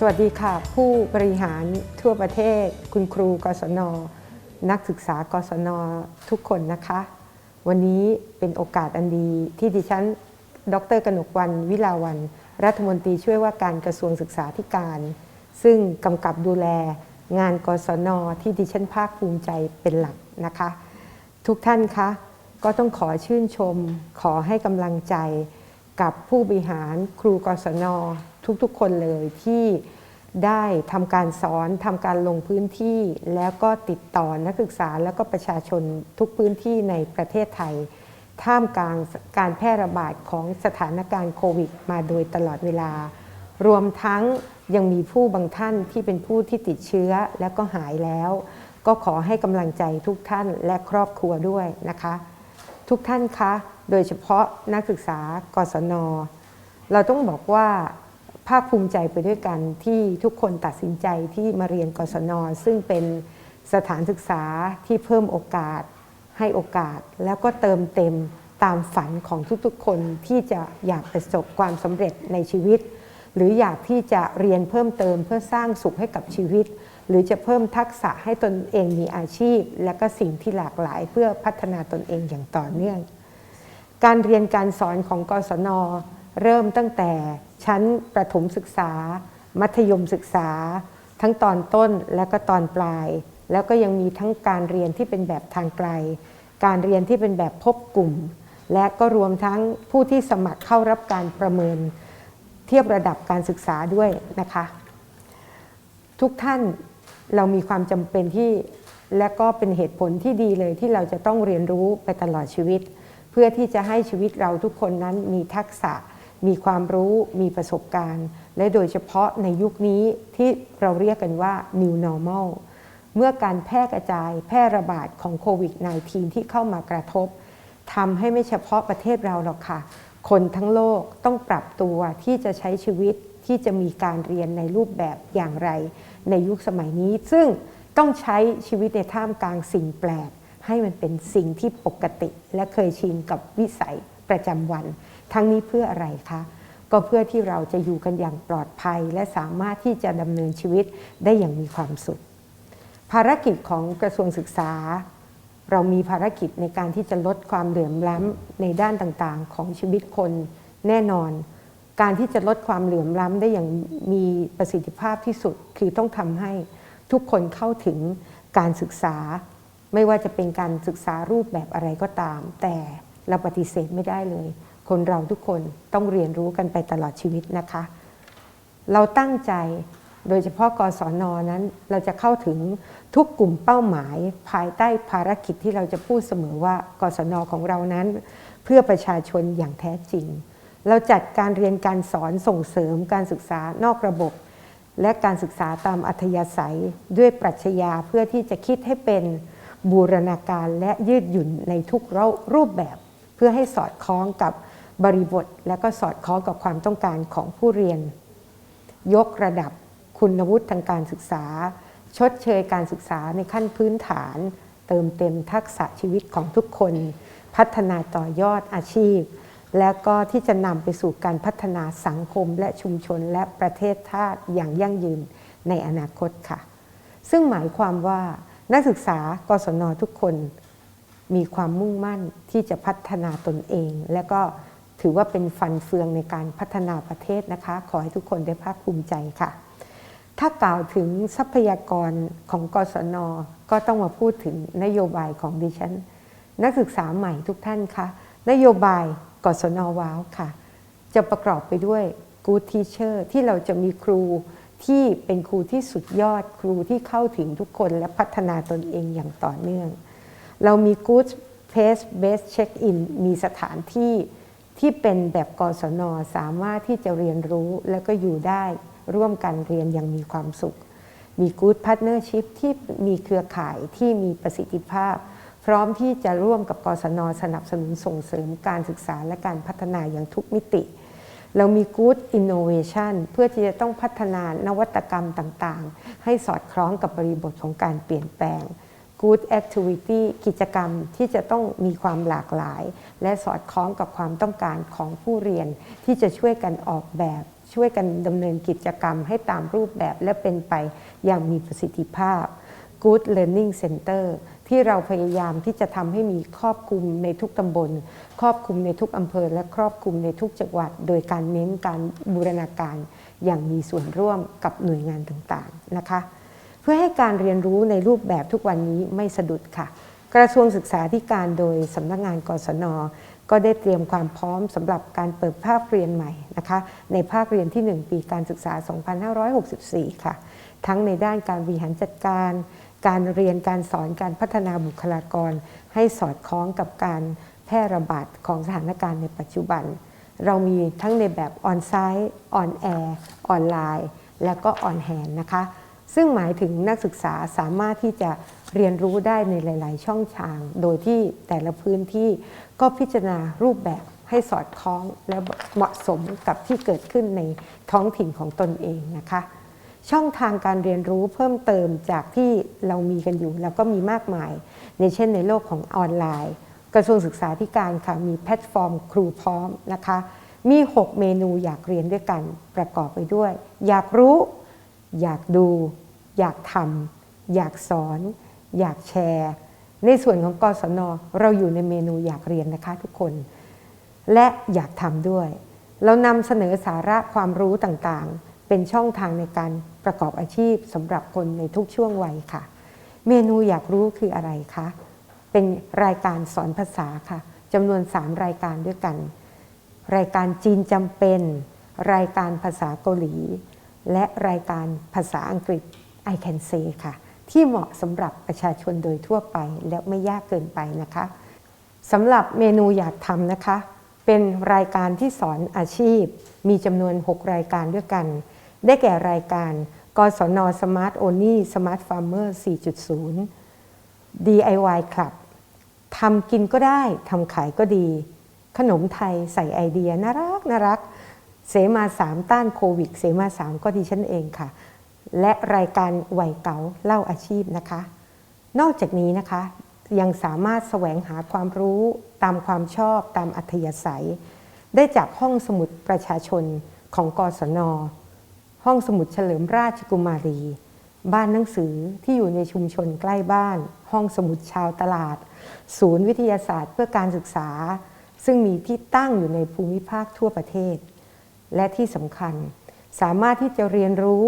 สวัสดีค่ะ ผู้บริหารทั่วประเทศ คุณครูกศน นักศึกษากศน ทุกคนนะคะ วันนี้เป็นโอกาสอันดีที่ดิฉัน ดรกนกวันวิลาวัน รัฐมนตรีช่วยว่าการกระทรวงศึกษาธิการ ซึ่งกำกับดูแลงานกศน ที่ดิฉันภาคภูมิใจเป็นหลักนะคะ ทุกท่านคะก็ต้องขอชื่นชม ขอให้กำลังใจ กับผู้บริหารครูกศนทุกๆ คนเลยที่ได้ทำการสอนทำการลงพื้นที่ แล้วก็ติดต่อนักศึกษาแล้วก็ประชาชนทุกพื้นที่ในประเทศไทย ท่ามกลางการแพร่ระบาดของสถานการณ์โควิด มาโดยตลอดเวลา รวมทั้งยังมีผู้บางท่านที่เป็นผู้ที่ติดเชื้อแล้วก็หายแล้ว ก็ขอให้กำลังใจทุกท่านและครอบครัวด้วยนะคะ ทุกท่านคะ โดยเฉพาะนักศึกษากศน เราต้องบอกว่าภาคภูมิใจไปด้วยกันที่ทุกคนตัดสินใจที่มาเรียนกศน ซึ่งเป็นสถานศึกษาที่เพิ่มโอกาส ให้โอกาส แล้วก็เติมเต็มตามฝันของทุกๆ คนที่จะอยากประสบความสำเร็จในชีวิต หรืออยากที่จะเรียนเพิ่มเติมเพื่อสร้างสุขให้กับชีวิต หรือจะเพิ่มทักษะให้ตนเองมีอาชีพ และก็สิ่งที่หลากหลายเพื่อพัฒนาตนเองอย่างต่อเนื่อง การเรียนการสอนของกศน เริ่มตั้งแต่ชั้นประถมศึกษา มัธยมศึกษา ทั้งตอนต้นและก็ตอนปลาย แล้วก็ยังมีทั้งการเรียนที่เป็นแบบทางไกล การเรียนที่เป็นแบบพบกลุ่ม และก็รวมทั้งผู้ที่สมัครเข้ารับการประเมิน เทียบระดับการศึกษาด้วยนะคะ ทุกท่าน เรามีความจำเป็นที่และก็เป็นเหตุผลที่ดีเลยที่เราจะต้องเรียนรู้ไปตลอดชีวิต เพื่อที่จะให้ชีวิตเราทุกคนนั้นมีทักษะ มีความรู้ มีประสบการณ์ และโดยเฉพาะในยุคนี้ที่เราเรียกกันว่า new normal เมื่อการแพร่กระจายแพร่ระบาดของโควิด -19 ที่เข้ามากระทบทำให้ไม่เฉพาะประเทศเราหรอกค่ะ คนทั้งโลกต้องปรับตัวที่จะใช้ชีวิตที่จะมีการเรียนในรูปแบบอย่างไร ในยุคสมัยนี้ ซึ่งต้องใช้ชีวิตในท่ามกลางสิ่งแปลก ให้มันเป็นสิ่งที่ปกติและเคยชินกับวิสัยประจำวัน ทั้งนี้เพื่ออะไรคะก็เพื่อที่เราจะอยู่กันอย่างปลอดภัย และสามารถที่จะดำเนินชีวิตได้อย่างมีความสุข ภารกิจของกระทรวงศึกษา เรามีภารกิจในการที่จะลดความเหลื่อมล้ำในด้านต่างๆ ของชีวิตคนแน่นอน การที่จะลดความเหลื่อมล้ำได้อย่างมีประสิทธิภาพที่สุด คือต้องทำให้ทุกคนเข้าถึงการศึกษา ไม่ว่าจะเป็นการศึกษารูปแบบอะไรก็ตาม แต่เราปฏิเสธไม่ได้เลย คนเราทุกคนต้องเรียนรู้กันไปตลอดชีวิตนะคะ เราตั้งใจโดยเฉพาะกศนนั้น เราจะเข้าถึงทุกกลุ่มเป้าหมาย ภายใต้ภารกิจที่เราจะพูดเสมอว่ากศนของเรานั้น เพื่อประชาชนอย่างแท้จริง เราจัดการเรียนการสอนส่งเสริมการศึกษานอกระบบ และการศึกษาตามอัธยาศัยด้วยปรัชญาเพื่อที่จะคิดให้เป็นบูรณาการและยืดหยุ่นในทุกรูปแบบ เพื่อให้สอดคล้องกับบริบท และก็สอดคล้องกับความต้องการของผู้เรียน ยกระดับคุณวุฒิทางการศึกษา ชดเชยการศึกษาในขั้นพื้นฐาน เติมเต็มทักษะชีวิตของทุกคน พัฒนาต่อยอดอาชีพ แล้วก็ที่จะนำไปสู่การพัฒนาสังคมและชุมชนและประเทศชาติอย่างยั่งยืนในอนาคตค่ะ ซึ่งหมายความว่านักศึกษากศนทุกคนมีความมุ่งมั่นที่จะพัฒนาตนเอง และก็ถือว่าเป็นฟันเฟืองในการพัฒนาประเทศนะคะ ขอให้ทุกคนได้ภาคภูมิใจค่ะ ถ้ากล่าวถึงทรัพยากรของกศนก็ต้องมาพูดถึงนโยบายของดิฉัน นักศึกษาใหม่ทุกท่านคะนโยบาย กศนว้าวค่ะ จะประกอบไปด้วย Good Teacher ที่เราจะมีครูที่เป็นครูที่สุดยอดครูที่เข้าถึงทุกคนและพัฒนาตนเองอย่างต่อเนื่อง เรามี Good Place Based Check-in มีสถานที่ที่เป็นแบบกศนสามารถที่จะเรียนรู้และก็อยู่ได้ร่วมกันเรียนอย่างมีความสุข มี Good Partnership ที่มีเครือข่ายที่มีประสิทธิภาพ พร้อมที่จะร่วมกับกศนสนับสนุนส่งเสริมการศึกษาและการพัฒนาอย่างทุกมิติ เรามี Good Innovation เพื่อที่จะต้องพัฒนานวัตกรรมต่างๆ ให้สอดคล้องกับบริบทของการเปลี่ยนแปลง Good Activity กิจกรรมที่จะต้องมีความหลากหลาย และสอดคล้องกับความต้องการของผู้เรียนที่จะช่วยกันออกแบบ ช่วยกันดำเนินกิจกรรมให้ตามรูปแบบและเป็นไปอย่างมีประสิทธิภาพ Good Learning Center ที่เราพยายามที่จะทำให้มีครอบคลุมในทุกตำบล ครอบคลุมในทุกอำเภอ และครอบคลุมในทุกจังหวัด โดยการเน้นการบูรณาการอย่างมีส่วนร่วมกับหน่วยงานต่างๆนะคะ เพื่อให้การเรียนรู้ในรูปแบบทุกวันนี้ไม่สะดุดค่ะ กระทรวงศึกษาธิการโดยสำนักงานกศนก็ได้เตรียมความพร้อมสำหรับการเปิดภาคเรียนใหม่นะคะในภาคเรียนที่ 1 ปีการศึกษา 2564 ค่ะ ทั้งในด้านการบริหารจัดการ การเรียนการสอนการพัฒนาบุคลากร ให้สอดคล้องกับการแพร่ระบาดของสถานการณ์ในปัจจุบัน เรามีทั้งในแบบออนไซต์ออนแอร์ออนไลน์ และก็ออนแฮนนะคะ ซึ่งหมายถึงนักศึกษาสามารถที่จะเรียนรู้ได้ในหลาย ๆ ช่องทาง โดยที่แต่ละพื้นที่ก็พิจารณารูปแบบให้สอดคล้องและเหมาะสมกับที่เกิดขึ้นในท้องถิ่นของตนเองนะคะ ช่องทางการเรียนรู้เพิ่มเติมจากที่เรามีกันอยู่แล้วก็มีมากมาย ในเช่นในโลกของออนไลน์ กระทรวงศึกษาธิการค่ะมีแพลตฟอร์มครูพร้อมนะคะ มี 6 เมนูอยากเรียนด้วยกันประกอบไปด้วย อยากรู้ อยากดู อยากทำอยากสอน อยากแชร์ ในส่วนของกศนเราอยู่ในเมนูอยากเรียนนะคะทุกคน และอยากทำด้วย เรานำเสนอสาระความรู้ต่างๆ เป็นช่องทางในการประกอบอาชีพสำหรับคนในทุกช่วงวัยค่ะ เมนูอยากรู้คืออะไรคะ เป็นรายการสอนภาษาค่ะจำนวน 3 รายการด้วยกัน รายการจีนจำเป็น รายการภาษาเกาหลี และรายการภาษาอังกฤษ I can say ค่ะ ที่เหมาะสำหรับประชาชนโดยทั่วไปและไม่ยากเกินไปนะคะสำหรับเมนูอยากทำนะคะ เป็นรายการที่สอนอาชีพ มีจำนวน 6 รายการด้วยกัน ได้แก่รายการ กศน Smart Only Smart Farmer 4.0 DIY Club ทำกินก็ได้ทำขายก็ดี ขนมไทยใส่ไอเดียน่ารักน่ารัก เสมาสามต้านโควิด เสมาสามก็ดิฉันเองค่ะ และรายการวัยเก๋าเล่าอาชีพนะคะ นอกจากนี้นะคะยังสามารถแสวงหาความรู้ตามความชอบตามอัธยาศัย ได้จากห้องสมุดประชาชนของกศน ห้องสมุดเฉลิมราชกุมารี บ้านหนังสือที่อยู่ในชุมชนใกล้บ้าน ห้องสมุดชาวตลาด ศูนย์วิทยาศาสตร์เพื่อการศึกษา ซึ่งมีที่ตั้งอยู่ในภูมิภาคทั่วประเทศ และที่สำคัญสามารถที่จะเรียนรู้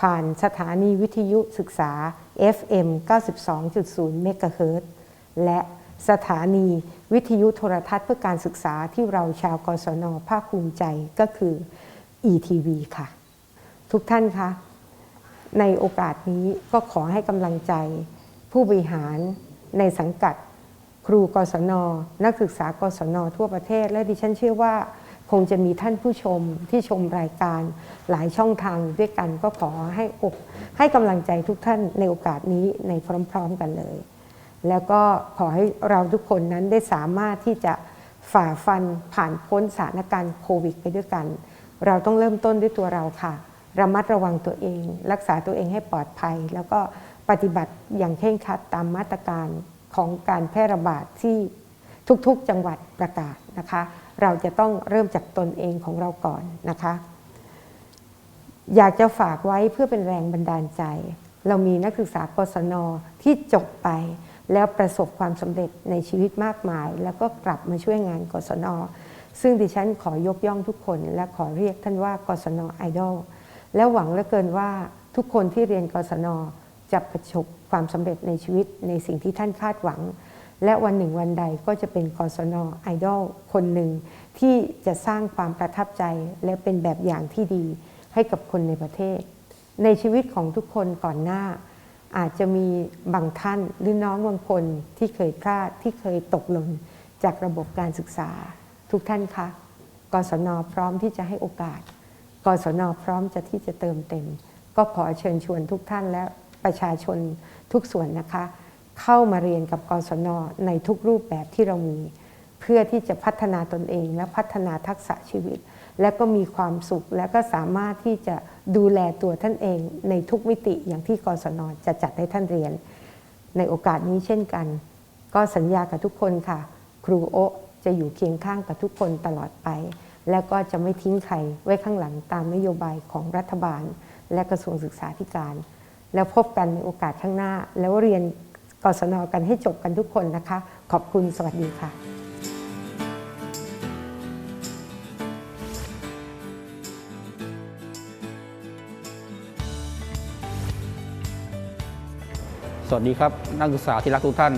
ผ่านสถานีวิทยุศึกษา FM 92.0เมกะเฮิรตซ์และสถานีวิทยุโทรทัศน์เพื่อการศึกษาที่เราชาวกศนภาคภูมิใจก็คือ ETV ค่ะ ทุกท่านคะในโอกาสนี้ก็ขอให้กำลังใจ ผู้บริหารในสังกัด ครูกศน นักศึกษากศน ทั่วประเทศ และดิฉันเชื่อว่าคงจะมีท่านผู้ชมที่ชมรายการหลายช่องทางด้วยกันก็ขอให้อกให้กำลังใจทุกท่านในโอกาสนี้ในพร้อม ๆ กันเลย แล้วก็ขอให้เราทุกคนนั้นได้สามารถที่จะฝ่าฟันผ่านพ้นสถานการณ์โควิดไปด้วยกัน เราต้องเริ่มต้นด้วยตัวเราค่ะ ระมัดระวังตัวเอง รักษาตัวเองให้ปลอดภัย แล้วก็ปฏิบัติอย่างเคร่งครัดตามมาตรการของการแพร่ระบาดที่ทุกๆจังหวัดประกาศนะคะ เราจะต้องเริ่มจากตนเองของเราก่อนนะคะ อยากจะฝากไว้เพื่อเป็นแรงบันดาลใจ เรามีนักศึกษากศนที่จบไป แล้วประสบความสำเร็จในชีวิตมากมาย แล้วก็กลับมาช่วยงานกศนซึ่งดิฉันขอยกย่องทุกคน และขอเรียกท่านว่ากศนไอดอล และหวังเหลือเกินว่าทุกคนที่เรียนกศนจะประสบความสำเร็จในชีวิตในสิ่งที่ท่านคาดหวัง และวันหนึ่งวันใดก็จะเป็นกศนไอดอลคนหนึ่ง ที่จะสร้างความประทับใจและเป็นแบบอย่างที่ดีให้กับคนในประเทศ ในชีวิตของทุกคนก่อนหน้า อาจจะมีบางท่านหรือน้องบางคนที่เคยพลาดที่เคยตกหล่นจากระบบการศึกษา ทุกท่านคะกศนพร้อมที่จะให้โอกาส กศนพร้อมจะที่จะเติมเต็ม ก็ขอเชิญชวนทุกท่านและประชาชนทุกส่วนนะคะ เข้ามาเรียนกับกศนในทุกรูปแบบที่เรามี เพื่อที่จะพัฒนาตนเอง และพัฒนาทักษะชีวิต และก็มีความสุข และก็สามารถที่จะดูแลตัวท่านเอง ในทุกมิติอย่างที่กศนจะจัดให้ท่านเรียน ในโอกาสนี้เช่นกัน ก็สัญญากับทุกคนค่ะ ครูโอจะอยู่เคียงข้างกับทุกคนตลอดไป แล้วก็จะไม่ทิ้งใครไว้ข้างหลังตามนโยบายของรัฐบาล และกระทรวงศึกษาธิการ แล้วพบกันในโอกาสข้างหน้า แล้วเรียนกศนกันให้จบกันทุกคนนะคะ ขอบคุณสวัสดีค่ะสวัสดีครับนักศึกษาที่รักทุกท่าน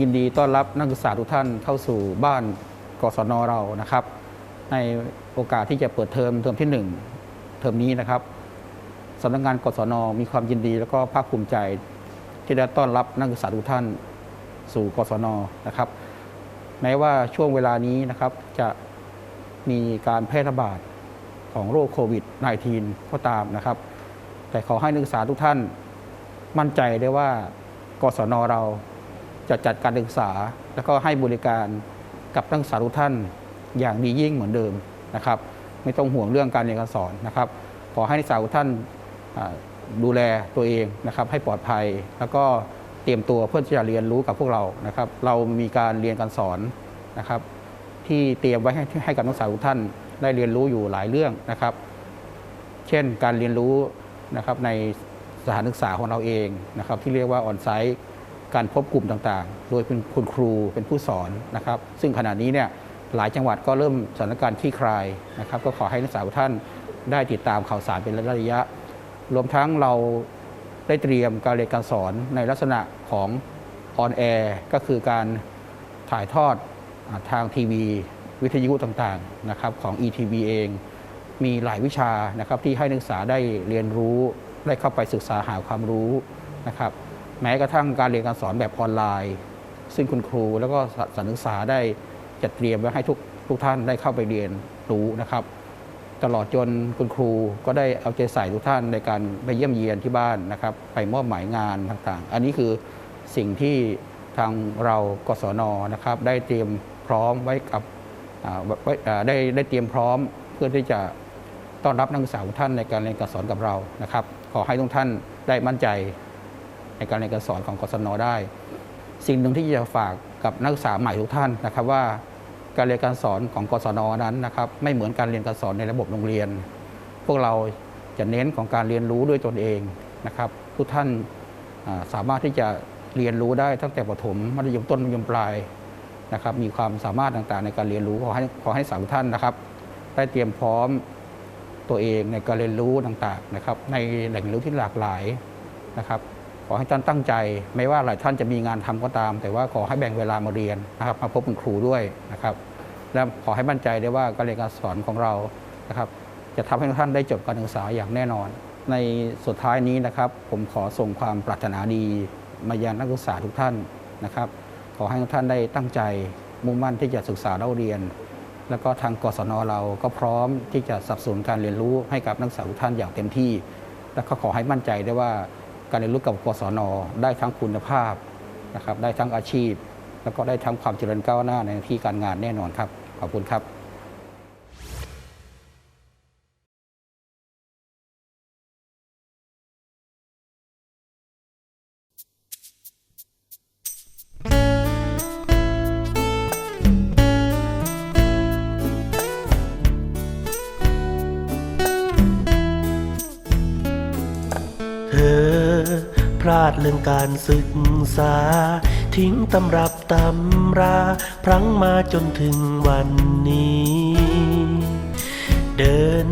ยินดีต้อนรับนักศึกษาทุกท่านเข้าสู่บ้านกศนเรานะครับ ในโอกาสที่จะเปิดเทอมเทอมที่ 1 เทอมนี้นะครับสำนักงานกศนมีความยินดี แล้วก็ภาคภูมิใจที่ได้ต้อนรับนักศึกษาทุกท่านสู่กศนนะครับ แม้ว่าช่วงเวลานี้นะครับจะมีการแพร่ระบาดของโรคโควิด -19 ก็ตามนะครับ แต่ขอให้นักศึกษาทุกท่านมั่นใจได้ว่ากศนเราจะจัดการศึกษา และก็ให้บริการกับนักศึกษาทุกท่าน อย่างดียิ่งเหมือนเดิมนะครับ ไม่ต้องห่วงเรื่องการเรียนการสอนนะครับ ขอให้นักศึกษาทุกท่านดูแลตัวเองนะครับ ให้ปลอดภัยแล้วก็เตรียมตัวเพื่อจะเรียนรู้กับพวกเรานะครับ เรามีการเรียนการสอนนะครับ ที่เตรียมไว้ให้ให้กับนักศึกษาทุกท่านได้เรียนรู้อยู่หลายเรื่องนะครับ เช่นการเรียนรู้นะครับในสถานศึกษาของเราเองนะครับ ที่เรียกว่าออนไซต์การพบกลุ่มต่างๆ โดยเป็นคุณครูเป็นผู้สอนนะครับ ซึ่งขณะนี้เนี่ย หลายจังหวัดก็เริ่มสถานการณ์คลี่คลายนะครับ ก็ขอให้นักศึกษาทุกท่านได้ติดตามข่าวสารเป็นระยะ รวมทั้งเราได้เตรียมการเรียนการสอนในลักษณะของออนแอร์ก็คือการถ่ายทอดทางทีวี วิทยุต่างๆนะครับของ ETV เอง มีหลายวิชานะครับที่ให้นักศึกษาได้เรียนรู้ได้เข้าไปศึกษาหาความรู้นะครับแม้กระทั่งการเรียนการสอนแบบออนไลน์ ซึ่งคุณครูแล้วก็สถานศึกษาได้ จัดเตรียมไว้ให้ทุกทุกท่านได้เข้าไปเรียนรู้นะครับ ตลอดจนคุณครูก็ได้เอาใจใส่ทุกท่านในการไปเยี่ยมเยียนที่บ้านนะครับ ไปมอบหมายงานต่างๆ อันนี้คือสิ่งที่ทางเรากศนนะครับ ได้เตรียมพร้อมไว้กับไว้อ่าได้ได้เตรียมพร้อมเพื่อที่จะต้อนรับนักศึกษาทุกท่านในการเรียนการสอนกับเรานะครับ ขอให้ทุกท่านได้มั่นใจในการเรียนการสอนของกศนได้ สิ่งหนึ่งที่จะฝากกับนักศึกษาใหม่ทุกท่านนะครับว่า การเรียนการสอนของกศนนั้นนะครับไม่เหมือนการเรียนการสอนในระบบโรงเรียน พวกเราจะเน้นของการเรียนรู้ด้วยตนเองนะครับทุกท่านสามารถที่จะเรียนรู้ได้ตั้งแต่ประถมมัธยมต้นมัธยมปลายนะครับมีความสามารถต่างๆ ในการเรียนรู้ขอให้ขอให้สาวท่านนะครับ ได้เตรียมพร้อมตัวเองในการเรียนรู้ต่างๆนะครับในแหล่งเรียนรู้ที่หลากหลายนะครับ อให้ท่านตั้งใจ ไม่ว่าหลายท่านจะมีงานทำก็ตาม แต่ว่าขอให้แบ่งเวลามาเรียนนะครับ มาพบคุณครูด้วยนะครับ และขอให้มั่นใจได้ว่าการเรียนการสอนของเรานะครับ จะทำให้ท่านได้จบการศึกษาอย่างแน่นอน ในสุดท้ายนี้นะครับ ผมขอส่งความปรารถนาดีมายังนักศึกษาทุกท่านนะครับ ขอให้ทุกท่านได้ตั้งใจมุ่งมั่นที่จะศึกษาเล่าเรียน แล้วก็ทางกศนเราก็พร้อมที่จะสับสนการเรียนรู้ให้กับนักศึกษาทุกท่านอย่างเต็มที่ และก็ขอให้มั่นใจได้ว่า การเรียนรู้กับกศนได้ทั้งคุณภาพนะครับได้ทั้งอาชีพ แล้วก็ได้ทั้งความเจริญก้าวหน้าในที่การงานแน่นอนครับ ขอบคุณครับ พลาดเรื่องการศึกษา ทิ้งตำรับตำรา พลั้งมาจนถึงวันนี้ เดิน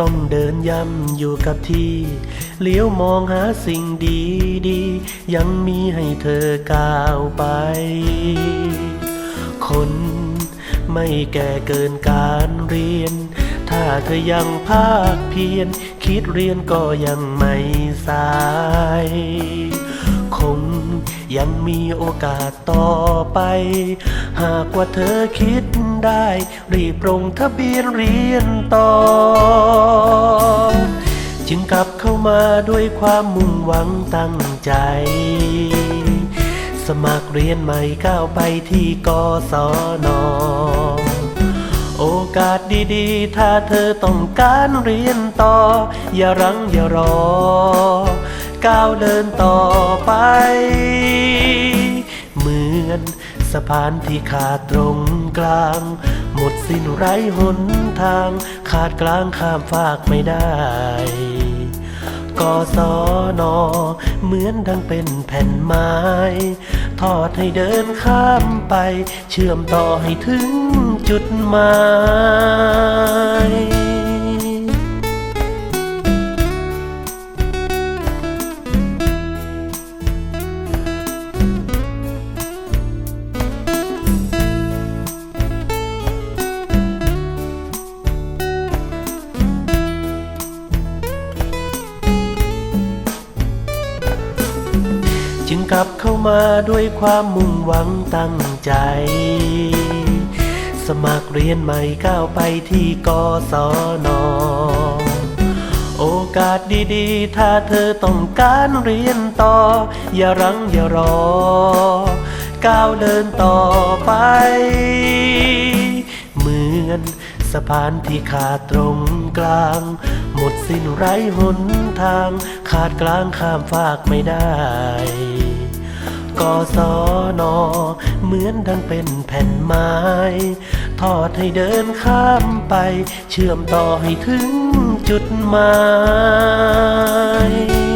ต้องเดินย้ำอยู่กับที่เลี้ยวมองหาสิ่งดีดียังมีให้เธอก้าวไป คนไม่แก่เกินการเรียน ถ้าเธอยังภาคเพียรคิดเรียนก็ยังไม่สาย ยังมีโอกาสต่อไป หากว่าเธอคิดได้ รีบลงทะเบียนเรียนต่อ จึงกลับเข้ามาด้วยความมุ่งหวังตั้งใจ สมัครเรียนใหม่ก้าวไปที่กศนโอกาสดีๆ ถ้าเธอต้องการเรียนต่อ อย่ารังอย่ารอ ก้าวเดินต่อไป เหมือนสะพานที่ขาดตรงกลาง หมดสิ้นไร้หนทาง ขาดกลางข้ามฝากไม่ได้กศนเหมือนดังเป็นแผ่นไม้ ทอดให้เดินข้ามไป เชื่อมต่อให้ถึงจุดหมาย กลับเข้ามาด้วยความมุ่งหวังตั้งใจ สมัครเรียนใหม่ก้าวไปที่กศนโอกาสดีๆ ถ้าเธอต้องการเรียนต่อ อย่ารังอย่ารอ ก้าวเดินต่อไป เหมือนสะพานที่ขาดตรงกลาง หมดสิ้นไร้หนทาง ขาดกลางข้ามฝากไม่ได้ กศนเหมือนดังเป็นแผ่นไม้ ทอดให้เดินข้ามไป เชื่อมต่อให้ถึงจุดหมาย